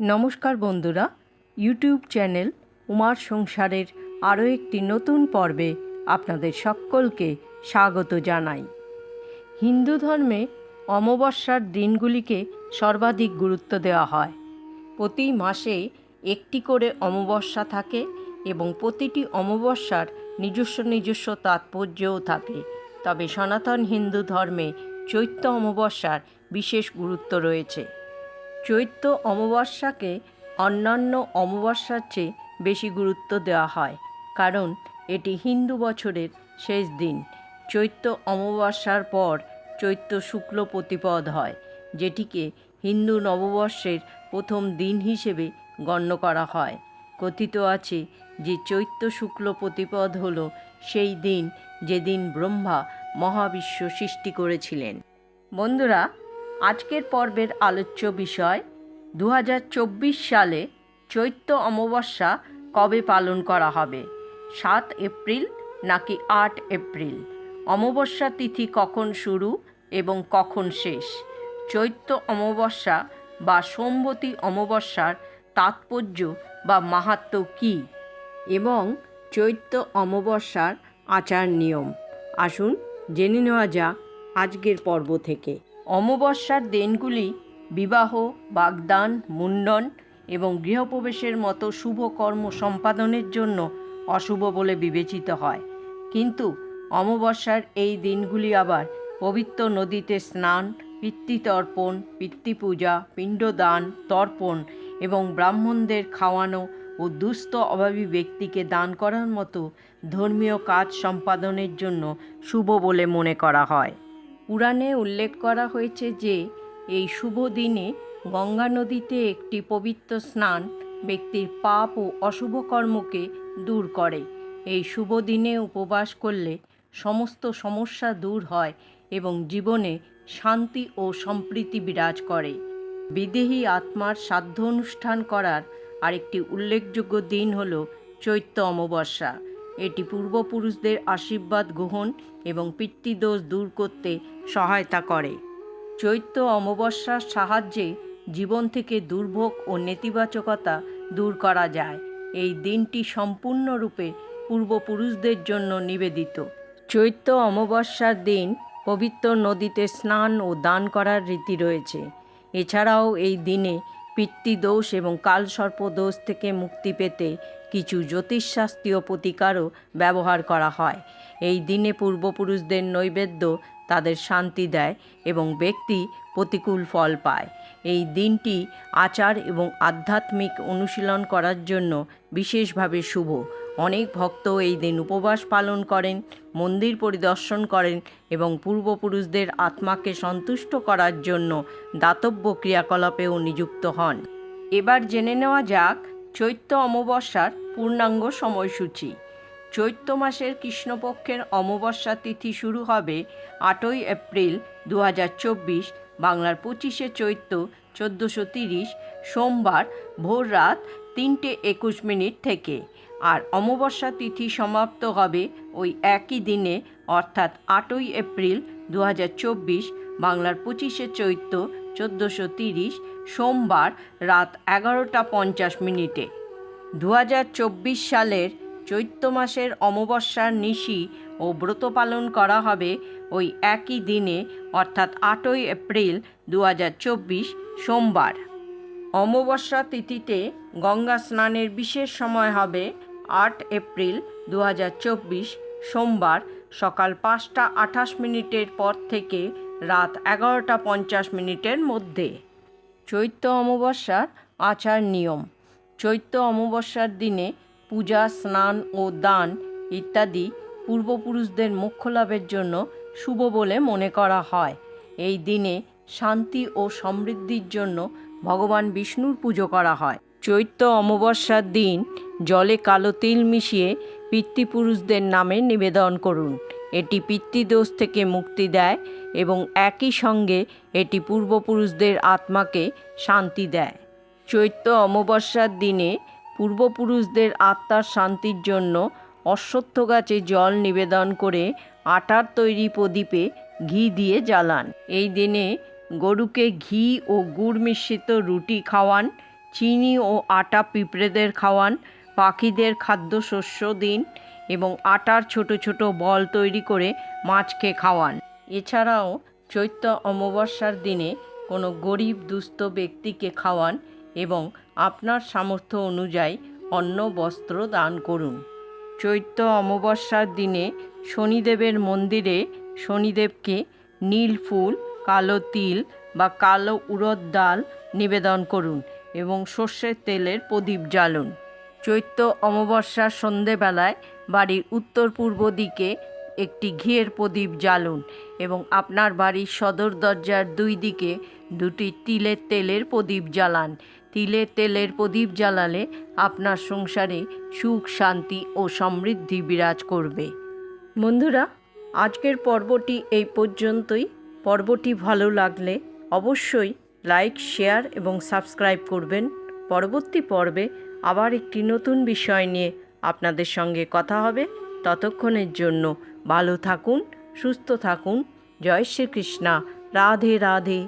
নমস্কার বন্ধুরা YouTube channel উমার সংসারের আরও একটি নতুন পর্বে আপনাদের সকলকে স্বাগত জানাই। হিন্দু ধর্মে অমাবস্যার দিনগুলিকে সর্বাধিক গুরুত্ব দেওয়া হয়। প্রতি মাসে একটি করে অমাবস্যা থাকে এবং প্রতিটি অমাবস্যার নিজস্ব নিজস্ব তাৎপর্যও থাকে। তবে সনাতন হিন্দু ধর্মে চৈত্র অমাবস্যার বিশেষ গুরুত্ব রয়েছে। চৈত্র অমাবস্যাকে অন্যান্য অমাবস্যার চেয়ে বেশি গুরুত্ব দেওয়া হয়, কারণ এটি হিন্দু বছরের শেষ দিন। চৈত্র অমাবস্যার পর চৈত্র শুক্ল প্রতিপদ হয়, যেটিকে হিন্দু নববর্ষের প্রথম দিন হিসেবে গণ্য করা হয়। কথিত আছে যে চৈত্র শুক্ল প্রতিপদ হল সেই দিন যেদিন ব্রহ্মা মহাবিশ্ব সৃষ্টি করেছিলেন। বন্ধুরা আজকের পর্বের আলোচ্য বিষয় দু হাজার চব্বিশ সালে চৈত্র অমাবস্যা কবে পালন করা হবে? সাত এপ্রিল নাকি আট এপ্রিল? অমাবস্যা তিথি কখন শুরু এবং কখন শেষ? চৈত্র অমাবস্যা বা সোমবতী অমাবস্যার তাৎপর্য বা মাহাত্ম্য কী? এবং চৈত্র অমাবস্যার আচার নিয়ম? আসুন জেনে নেওয়া যাক আজকের পর্ব থেকে। অমাবস্যার দিনগুলি বিবাহ, বাগদান, মুন্ডন এবং গৃহপ্রবেশের মতো শুভ কর্ম সম্পাদনের জন্য অশুভ বলে বিবেচিত হয়। কিন্তু অমাবস্যার এই দিনগুলি আবার পবিত্র নদীতে স্নান, পিতৃতর্পণ, পিতৃপূজা, পিণ্ডদান, তর্পণ এবং ব্রাহ্মণদের খাওয়ানো ও দুস্থ অভাবী ব্যক্তিকে দান করার মতো ধর্মীয় কাজ সম্পাদনের জন্য শুভ বলে মনে করা হয়। পুরাণে উল্লেখ করা হয়েছে যে, এই শুভ দিনে গঙ্গা নদীতে একটি পবিত্র স্নান ব্যক্তির পাপ ও অশুভ কর্মকে দূর করে। এই শুভ দিনে উপবাস করলে সমস্ত সমস্যা দূর হয় এবং জীবনে শান্তি ও সম্প্রীতি বিরাজ করে। বিদেহী আত্মার সাধ্য অনুষ্ঠান করার আরেকটি উল্লেখযোগ্য দিন হল চৈত্র অমাবস্যা। এটি পূর্বপুরুষদের আশীর্বাদ গ্রহণ এবং পিতৃদোষ দূর করতে সহায়তা করে। চৈত্র অমাবস্যার সাহায্যে জীবন থেকে দুর্ভোগ ও নেতিবাচকতা দূর করা যায়। এই দিনটি সম্পূর্ণরূপে পূর্বপুরুষদের জন্য নিবেদিত। চৈত্র অমাবস্যার দিন পবিত্র নদীতে স্নান ও দান করার রীতি রয়েছে। এছাড়াও এই দিনে পিতৃদোষ এবং কালসর্পদোষ থেকে মুক্তি পেতে কিছু জ্যোতিষশাস্ত্রীয় প্রতিকারও ব্যবহার করা হয়। এই দিনে পূর্বপুরুষদের নৈবেদ্য তাদের শান্তি দেয় এবং ব্যক্তি প্রতিকূল ফল পায়। এই দিনটি আচার এবং আধ্যাত্মিক অনুশীলন করার জন্য বিশেষভাবে শুভ। অনেক ভক্ত এই দিন উপবাস পালন করেন, মন্দির পরিদর্শন করেন এবং পূর্বপুরুষদের আত্মাকে সন্তুষ্ট করার জন্য দাতব্য ক্রিয়াকলাপেও নিযুক্ত হন। এবার জেনে নেওয়া যাক চৈত্র অমাবস্যার পূর্ণাঙ্গ সময়সূচি। চৈত্র মাসের কৃষ্ণপক্ষের অমাবস্যা তিথি শুরু হবে আটই এপ্রিল দু হাজার চব্বিশ, বাংলার পঁচিশে চৈত্র চোদ্দোশো তিরিশ, সোমবার ভোর রাত তিনটে একুশ মিনিট থেকে। আর অমাবস্যা তিথি সমাপ্ত হবে ওই একই দিনে, অর্থাৎ আটই এপ্রিল দু হাজার চব্বিশ বাংলার পঁচিশে চৈত্র চোদ্দোশো তিরিশ সোমবার রাত এগারোটা পঞ্চাশ মিনিটে। দু হাজার চব্বিশ সালের চৈত্র মাসের অমাবস্যার নিশি ও ব্রত পালন করা হবে ওই একই দিনে, অর্থাৎ আটই এপ্রিল দু হাজার চব্বিশ সোমবার। অমাবস্যা তিথিতে গঙ্গা স্নানের বিশেষ সময় হবে আট এপ্রিল দু হাজার চব্বিশ সোমবার সকাল পাঁচটা আঠাশ মিনিটের পর থেকে রাত এগারোটা পঞ্চাশ মিনিটের মধ্যে। চৈত্র অমাবস্যার আচার নিয়ম। চৈত্র অমাবস্যার দিনে পূজা, স্নান ও দান ইত্যাদি পূর্বপুরুষদের মোক্ষ লাভের জন্য শুভ বলে মনে করা হয়। এই দিনে শান্তি ও সমৃদ্ধির জন্য ভগবান বিষ্ণুর পুজো করা হয়। চৈত্র অমাবস্যার দিন জলে কালো তিল মিশিয়ে পিতৃপুরুষদের নামে নিবেদন করুন। এটি পিতৃদোষ থেকে মুক্তি দেয় এবং একই সঙ্গে এটি পূর্বপুরুষদের আত্মাকে শান্তি দেয়। চৈত্র অমাবস্যার দিনে পূর্বপুরুষদের আত্মার শান্তির জন্য অশ্বত্থ গাছে জল নিবেদন করে আটার তৈরি প্রদীপে ঘি দিয়ে জ্বালান। এই দিনে গরুকে ঘি ও গুড় মিশ্রিত রুটি খাওয়ান, চিনি ও আটা পিঁপড়েদের খাওয়ান, পাখিদের খাদ্যশস্য দিন এবং আটার ছোট ছোট বল তৈরি করে মাছকে খাওয়ান। এছাড়াও চৈত্র অমাবস্যার দিনে কোনো গরিব দুস্থ ব্যক্তিকে খাওয়ান এবং আপনার সামর্থ্য অনুযায়ী অন্ন, বস্ত্র দান করুন। চৈত্র অমাবস্যার দিনে শনিদেবের মন্দিরে শনিদেবকে নীল ফুল, কালো তিল বা কালো উড়দ ডাল নিবেদন করুন এবং সর্ষের তেলের প্রদীপ জ্বালুন। চৈত্র অমাবস্যার সন্ধেবেলায় বাড়ির উত্তর পূর্ব দিকে একটি ঘিয়ের প্রদীপ জ্বালুন এবং আপনার বাড়ির সদর দরজার দুই দিকে দুটি তিলের তেলের প্রদীপ জ্বালান। তিলের তেলের প্রদীপ জ্বালালে আপনার সংসারে সুখ, শান্তি ও সমৃদ্ধি বিরাজ করবে। বন্ধুরা, আজকের পর্বটি এই পর্যন্তই। পর্বটি ভালো লাগলে অবশ্যই লাইক, শেয়ার এবং সাবস্ক্রাইব করবেন। পরবর্তী পর্বে আবার একটি নতুন বিষয় নিয়ে আপনাদের সঙ্গে কথা হবে। ততক্ষণের জন্য ভালো থাকুন, সুস্থ থাকুন। জয় শ্রীকৃষ্ণা। রাধে রাধে।